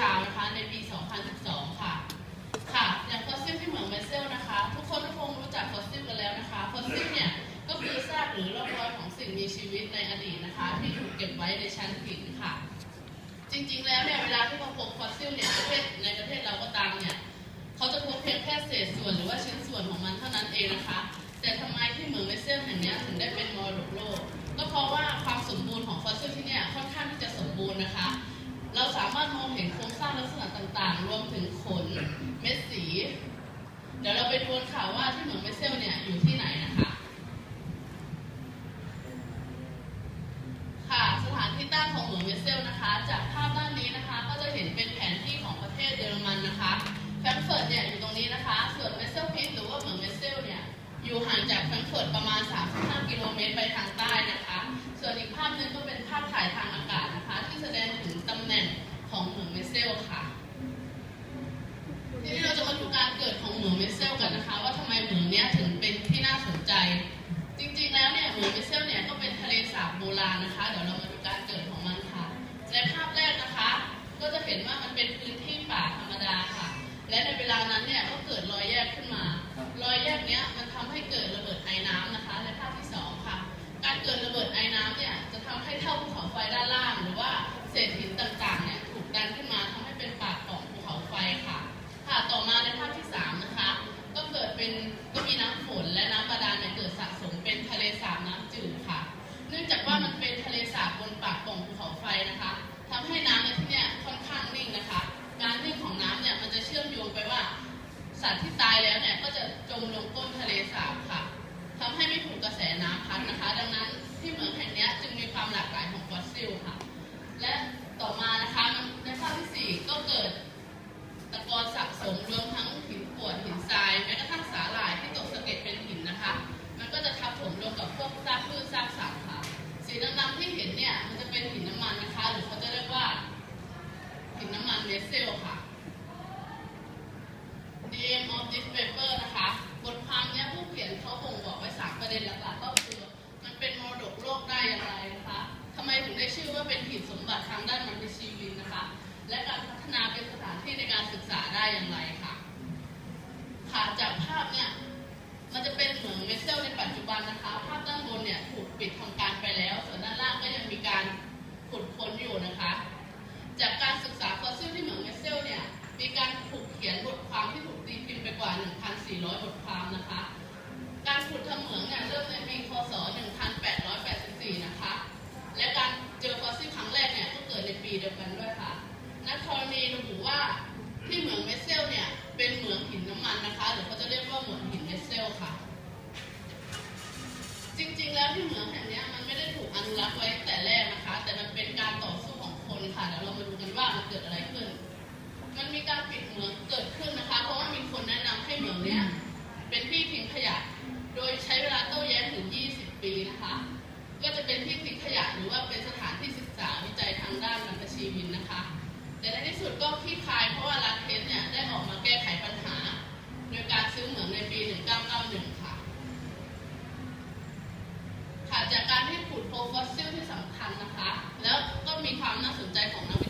ชาวนะคะในปี 2012 ค่ะ ค่ะ อย่างฟอสซิลที่เหมืองเมเซลนะคะ ทุกคนก็คงรู้จักฟอสซิลกันแล้วนะคะ ฟอสซิลเนี่ยก็คือซากหรือร่องรอยของสิ่งมีชีวิตในอดีตนะคะ ที่ถูกเก็บไว้ในชั้นหินค่ะ จริงๆ แล้วเนี่ยเวลาที่เราพบฟอสซิลเนี่ยประเทศในประเทศเราก็ตามเนี่ยเขาจะพบเพียงแค่เศษส่วนหรือว่าชิ้นส่วนของมันเท่านั้นเองนะคะ แต่ทำไมที่เหมืองเมเซลแห่งนี้ถึงได้เป็นมรดกโลก ก็เพราะว่าความสมบูรณ์ของฟอสซิลที่เนี่ยค่อนข้างที่จะสมบูรณ์นะคะ เราสามารถมองเห็นโครงสร้างลักษณะต่างๆ รวมถึงขนเม็ดสี เดี๋ยวเราไปดูกันค่ะว่าที่เหมืองเมเซลเนี่ยอยู่ที่ไหนนะคะ ค่ะ สถานที่ตั้งของเหมืองเมเซลนะคะ จากภาพด้านนี้นะคะ ก็จะเห็นเป็นแผนที่ของประเทศเยอรมันนะคะแฟรงก์เฟิร์ตเนี่ยอยู่ตรงนี้นะคะ ส่วนเมเซลพิทหรือว่าเหมืองเมเซลเนี่ยอยู่ห่างจากแฟรงก์เฟิร์ตประมาณ 35 กิโลเมตรไปทางใต้นะคะ ส่วนอีกภาพหนึงก็เป็นภาพถ่ายทางอากาศ แสดงถึงตำแหน่งของเหมืองเมเซลค่ะ ทีนี้เราจะมาดูการเกิดของเหมืองเมเซลกันนะคะ ว่าทำไมเหมืองเนี้ยถึงเป็นที่น่าสนใจ จริงๆแล้วเนี่ยเหมืองเมเซลเนี่ยก็เป็นทะเลสาบโบราณนะคะ เดี๋ยวเรามาดูการเกิดของมันค่ะ ในภาพแรกนะคะ ก็จะเห็นว่ามันเป็นพื้นที่ป่าธรรมดาค่ะ และในเวลานั้นเนี่ยก็เกิดรอยแยกขึ้นมา รอยแยกเนี้ยมันทำให้เกิดระเบิดไอน้ำนะคะ ในภาพที่สองค่ะ การเกิดระเบิดไอน้ำเนี่ยจะทำให้เท่าภูเขาไฟด้านล่างหร เศษหินต่างๆเนี่ยถูกดันขึ้นมาทำให้เป็นปากของภูเขาไฟค่ะ ค่ะต่อมาในภาพที่3นะคะก็เกิดเป็นก็มีน้ำฝนและน้ำบาดาันนะคะภาพด้านบนเนี่ยถูกปิดทำการไปแล้ว ส่วนด้านล่างก็ยังมีการขุดค้นอยู่นะคะ จากการศึกษาฟอสซิลที่เหมืองเมเซลเนี่ยมีการถูกเขียนบทความที่ถูกตีพิมพ์ไปกว่า 1,400 บทความนะคะ การขุดทำเหมืองเนี่ยเริ่มในปีคศ 1884 นะคะ และการเจอฟอสซิลครั้งแรกเนี่ยก็เกิดในปีเดียวกันด้วยค่ะ นักธรณีระบุว่าที่เหมืองเมสเซลเนี่ยเป็นเหมืองหินน้ำมันนะคะหรือเขาจะเรียกว่าเหมืองหินเมสเซลค่ะ ริงๆแล้วที่เหมืองแห่งนี้มันไม่ได้ถูกอนุรักษ์ไว้ตั้งแต่แรกนะคะ แต่มันเป็นการต่อสู้ของคนค่ะเดี๋ยวเรามาดูกันว่ามันเกิดอะไรขึ้น มันมีการปิดเหมืองเกิดขึ้นนะคะ เพราะว่ามีคนแนะนำให้เหมืองเนี้ยเป็นที่ทิ้งขยะ โดยใช้เวลาโต้แย้งถึง 20 ปีนะคะ ก็จะเป็นที่ทิ้งขยะหรือว่าเป็นสถานที่ศึกษาวิจัยทางด้านบรรพชีวินนะคะ แต่ในที่สุดก็คลี่คลายเพราะว่ารัฐเทสเนี่ยได้ออกมาแก้ไขปัญหา โดยการซื้อเหมืองในปี 1991 ค่ะ ค่ะจาก การที่ขุดพบฟอสซิลที่สำคัญนะคะ แล้วก็มีความน่าสนใจของนักวิ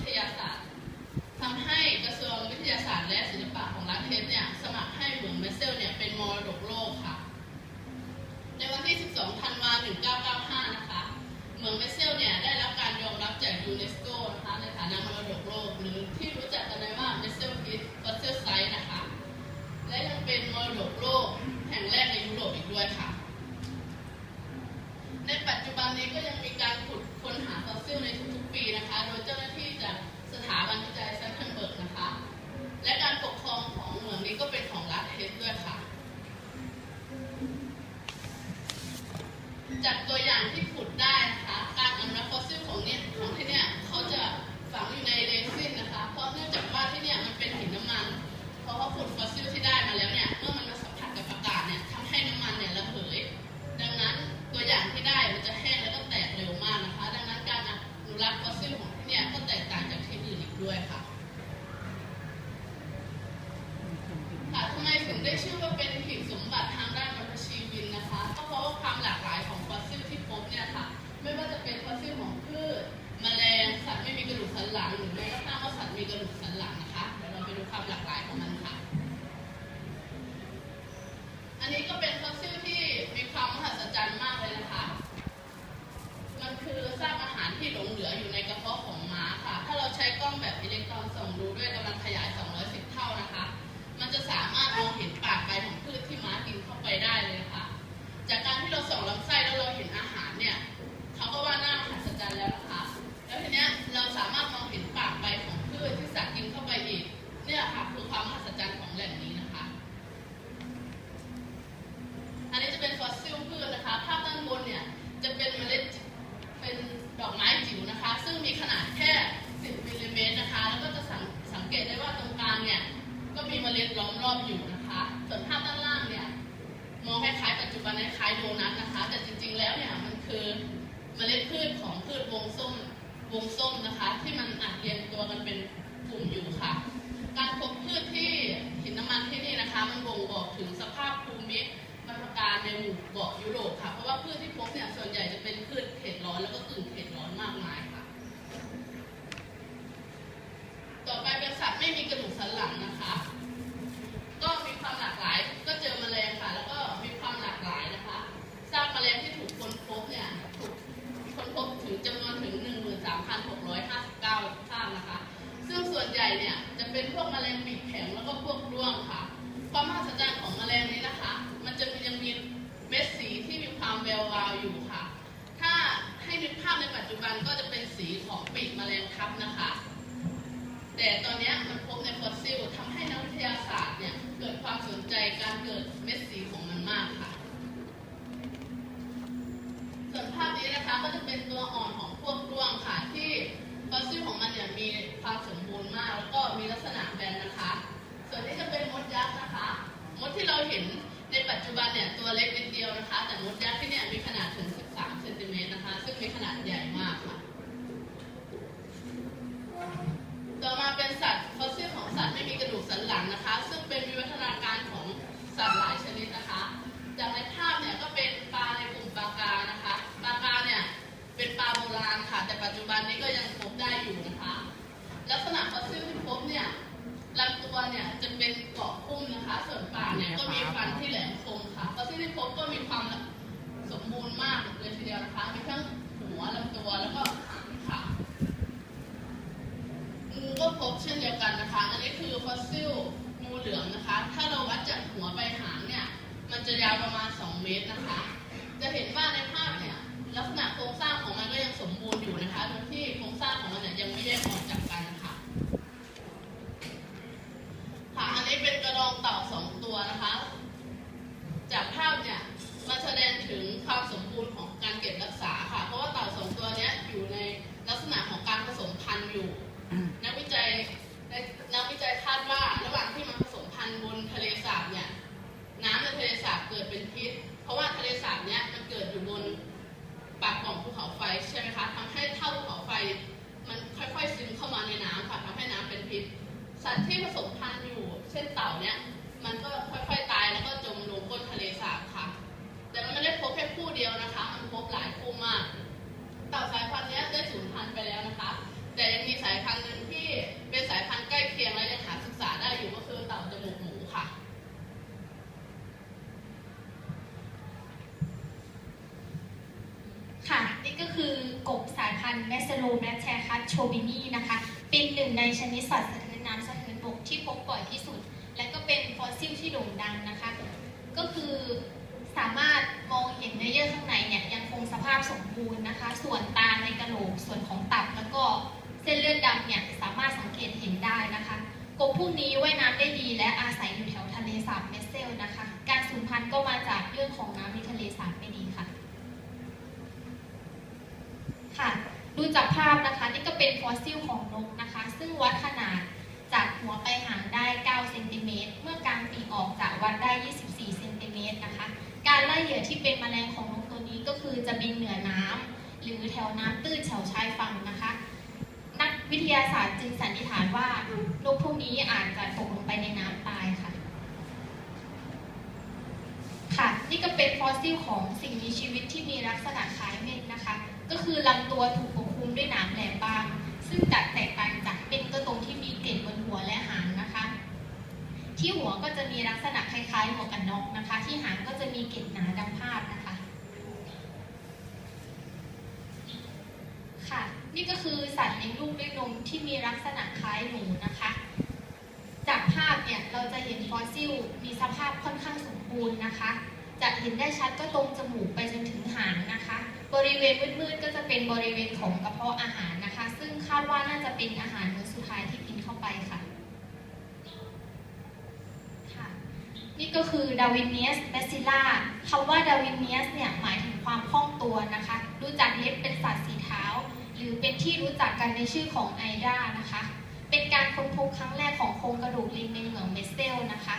ล้ายๆโดนัทนะคะ แต่จริงๆแล้วเนี่ยมันคือเมล็ดพืชของพืชวงส้มวงส้มนะคะ ที่มันอัดเรียงตัวกันเป็นกลุ่มอยู่ค่ะ การพบพืชที่หินน้ำมันที่นี่นะคะ มันบ่งบอกถึงสภาพภูมิบรรยากาศในหมู่เกาะยุโรปค่ะ เพราะว่าพืชที่พบเนี่ยส่วนใหญ่จะเป็นพืชเขตร้อนแล้วก็กึ่งเขตร้อนมากมายค่ะ ต่อไปเป็นสัตว์ไม่มีกระดูกสันหลังนะคะ ทับนะคะ แต่ตอนนี้มันพบในฟอสซิลทำให้นักวิทยาศาสตร์เนี่ยเกิดความสนใจการเกิดเม็ดสีของมันมากค่ะส่วนภาพนี้นะคะก็จะเป็นตัวอ่อนของพวกร่วงค่ะ ที่ฟอสซิลของมันเนี่ยมีความสมบูรณ์มาก แล้วก็มีลักษณะแบนนะคะ ส่วนนี้จะเป็นมดยักษ์นะคะ มดที่เราเห็นในปัจจุบันเนี่ยตัวเล็กนิดเดียวนะคะ แต่มดยักษ์ที่เนี่ยมีขนาดถึง ตัวเนี่ยจะเป็นเกาะพุ่มนะคะ ส่วนปากเนี่ยก็มีฟันที่แหลมคมค่ะฟอสซิลที่พบก็มีความสมบูรณ์มากเลยทีเดียวนะคะมีทั้งหัวลำตัวแล้วก็หางค่ะงูก็พบเช่นเดียวกันนะคะ อันนี้คือฟอสซิลงูเหลือมนะคะ ถ้าเราวัดจากหัวไปหางเนี่ย มันจะยาวประมาณ 2 เมตรนะคะจะ สัตว์ที่ผสมพันธุ์อยู่ เช่นเต่าเนี้ยมันก็ค่อยๆตายแล้วก็จมลงก้นทะเลสาบค่ะ แต่มันไม่ได้พบแค่คู่เดียวนะคะ มันพบหลายคู่มาก เต่าสายพันธุ์เนี้ยได้สูญพันธุ์ไปแล้วนะคะ แต่ยังมีสายพันธุ์หนึ่งที่เป็นสายพันธุ์ใกล้เคียงและยังหาศึกษาได้อยู่ก็คือเต่าจมูกหมูค่ะค่ะนี่ก็คือกบสายพันธุ์แมสโลแมสแชคัสโชบินีนะคะ เป็นหนึ่งในชนิดสัตว์ น้ำสะเทินบกที่พบบ่อยที่สุด และก็เป็นฟอสซิลที่โด่งดังนะคะ ก็คือสามารถมองเห็นเนื้อเยื่อข้างในเนี่ยยังคงสภาพสมบูรณ์นะคะ ส่วนตาในกระโหลก ส่วนของตับแล้วก็เส้นเลือดดำเนี่ยสามารถสังเกตเห็นได้นะคะกบพวกนี้ว่ายน้ำได้ดีและอาศัยอยู่แถวทะเลสาบเมสเซลนะคะ การสูญพันธุ์ก็มาจากเรื่องของน้ำในทะเลสาบไม่ดีค่ะ ค่ะ ดูจากภาพนะคะ นี่ก็เป็นฟอสซิลของนกนะคะ ซึ่งวัดขนาด จากหัวไปหางได้ 9 เซนติเมตร เมื่อกางปีกออกจะวัดได้ 24 เซนติเมตรนะคะ การไล่เหยื่อที่เป็นแมลงของนกตัวนี้ก็คือจะบินเหนือน้ำหรือแถวน้ำตื้นแถวชายฝั่งนะคะ นักวิทยาศาสตร์จึงสันนิษฐานว่านกพวกนี้อาจจะตกลงไปในน้ำตายค่ะ ค่ะ นี่ก็เป็นฟอสซิลของสิ่งมีชีวิตที่มีลักษณะคล้ายเม็ดนะคะ ก็คือลำตัวถูกปกคลุมด้วยหนามแหลมบาง ซึ่งจะแตกต่างจากเม็ดก็ตรงที่มีเกล็ดบนหัวและหางนะคะ ที่หัวก็จะมีลักษณะคล้ายๆหมวกกันน็อกนะคะ ที่หางก็จะมีเกล็ดหนาดำพาดนะคะ ค่ะ นี่ก็คือสัตว์เลี้ยงลูกด้วยนมที่มีลักษณะคล้ายหนูนะคะ จากภาพเนี่ยเราจะเห็นฟอสซิลมีสภาพค่อนข้างสมบูรณ์นะคะ จะเห็นได้ชัดก็ตรงจมูกไปจนถึงหางนะคะ บริเวณมืดๆก็จะเป็นบริเวณของกระเพาะอาหารนะคะ ซึ่งคาดว่าน่าจะเป็นอาหารมื้อสุดท้ายที่กินเข้าไปค่ะ ค่ะ นี่ก็คือดาวินเนียสแบซิล่าคำว่าดาวินเนียสเนี่ยหมายถึงความคล่องตัวนะคะ รู้จักเล็บเป็นสัตว์สีเท้า หรือเป็นที่รู้จักกันในชื่อของไอดานะคะ เป็นการค้นพบครั้งแรกของโครงกระดูกลิงในเหมืองเมสเซลนะคะ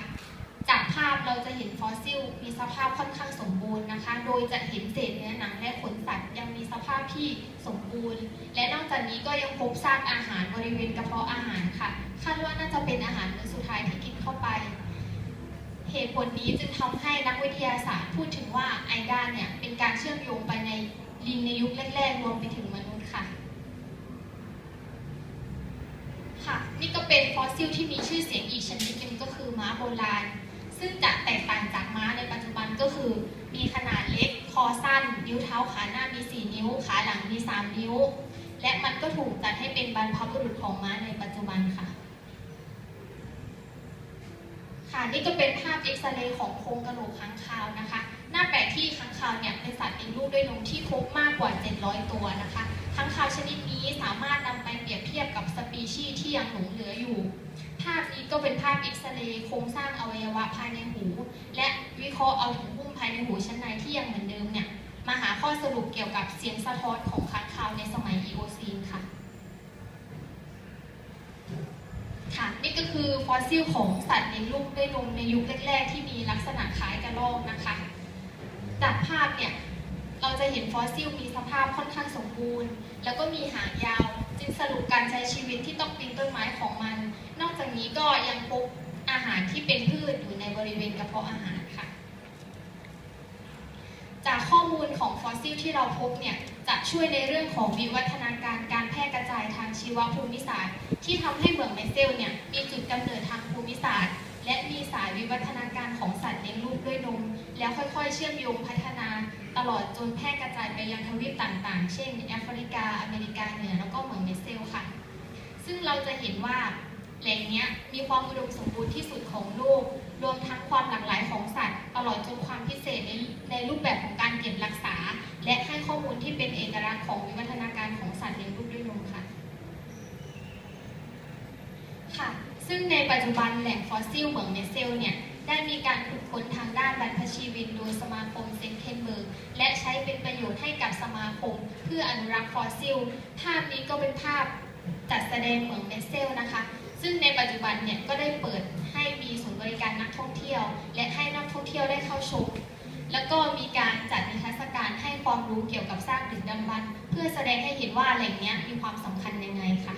จากภาพเราจะเห็นฟอสซิล มีสภาพค่อนข้างสมบูรณ์นะคะ โดยจะเห็นเศษเนื้อหนังและขนสัตว์ยังมีสภาพที่สมบูรณ์ และนอกจากนี้ก็ยังพบซากอาหารบริเวณกระเพาะอาหารค่ะ คาดว่าน่าจะเป็นอาหารมื้อสุดท้ายที่กินเข้าไป เหตุผลนี้จึงทำให้นักวิทยาศาสตร์พูดถึงว่าไอดาเนี่ยเป็นการเชื่อมโยงไปในลิงในยุคแรกๆรวมไปถึงมนุษย์ค่ะ ค่ะ นี่ก็เป็นฟอสซิลที่มีชื่อเสียงอีกชนิดหนึงก็คือม้าโบราณ ซึ่งจะแตกต่างจากม้าในปัจจุบันก็คือ มีขนาดเล็ก คอสั้น นิ้วเท้าขาหน้ามี 4 นิ้ว ขาหลังมี 3 นิ้ว และมันก็ถูกจัดให้เป็นบรรพบุรุษของม้าในปัจจุบันค่ะ ค่ะนี่ก็เป็นภาพเอ็กซเรย์ของโครงกระดูกค้างคาวนะคะ หน้าแปลกที่ค้างคาวเนี่ยเป็นสัตว์เลี้ยงลูกด้วยนมที่พบมากกว่า 700 ตัวนะคะค้างคาวชนิดนี้สามารถนำไปเปรียบเทียบกับสปีชีส์ที่ยังหลงเหลืออยู่ ภาพนี้ก็เป็นภาพเอ็กซเรย์โครงสร้างอวัยวะภายในหู และวิเคราะห์เอาถุงหุ้มภายในหูชั้นในที่ยังเหมือนเดิมเนี่ยมาหาข้อสรุปเกี่ยวกับเสียงสะท้อนของค้างคาวในสมัยอีโอซีนค่ะ ค่ะ นี่ ก็คือฟอสซิลของสัตว์เลี้ยงลูกด้วยนมในยุคแรก ๆ ที่มีลักษณะคล้ายกระรอกนะคะ จากภาพเนี่ยเราจะเห็นฟอสซิลมีสภาพค่อนข้างสมบูรณ์ แล้วก็มีหางยาว จึงสรุปการใช้ชีวิตที่ต้องปีนต้นไม้ของมัน นอกจากนี้ก็ยังพบอาหารที่เป็นพืชอยู่ในบริเวณกระเพาะอาหารค่ะ จากข้อมูลของฟอสซิลที่เราพบเนี่ยจะช่วยในเรื่องของวิวัฒนาการการแพร่กระจายทางชีวภูมิศาสตร์ ที่ทำให้เหมืองเมเซลเนี่ยมีจุดกำเนิดทางภูมิศาสตร์ และมีสายวิวัฒนาการของสัตว์เลี้ยงลูกด้วยนม แล้วค่อยๆ เชื่อมโยงพัฒนาตลอดจนแพร่กระจายไปยังทวีปต่างๆ เช่นแอฟริกา อเมริกาเหนือแล้วก็เหมืองเมเซลค่ะ ซึ่งเราจะเห็นว่าแหล่งเนี้ยมีความอุดมสมบูรณ์ที่สุดของโลก รวมทั้งความหลากหลายของสัตว์ ตลอดจนความพิเศษในในรูปแบบของการเก็บรักษา และให้ข้อมูลที่เป็นเอกลักษณ์ของวิวัฒนาการของสัตว์เลี้ยงลูกด้วยนมค่ะค่ะ ซึ่งในปัจจุบันแหล่งฟอสซิลเหมืองเมเซลเนี่ยได้มีการขุดค้นทางด้านบรรพชีวินโดยสมาคมเซนเทนเบิร์กและใช้เป็นประโยชน์ให้กับสมาคม เพื่ออนุรักษ์ฟอสซิล ภาพนี้ก็เป็นภาพจัดแสดงเหมืองเมเซลนะคะ ซึ่งในปัจจุบันเนี่ยก็ได้เปิด ให้มีศูนย์บริการนักท่องเที่ยว และให้นักท่องเที่ยวได้เข้าชม แล้วก็มีการจัดนิทรรศการให้ความรู้เกี่ยวกับสร้างดึกดำบรรพ์เพื่อแสดงให้เห็นว่าแหล่งนี้มีความสำคัญยังไงค่ะ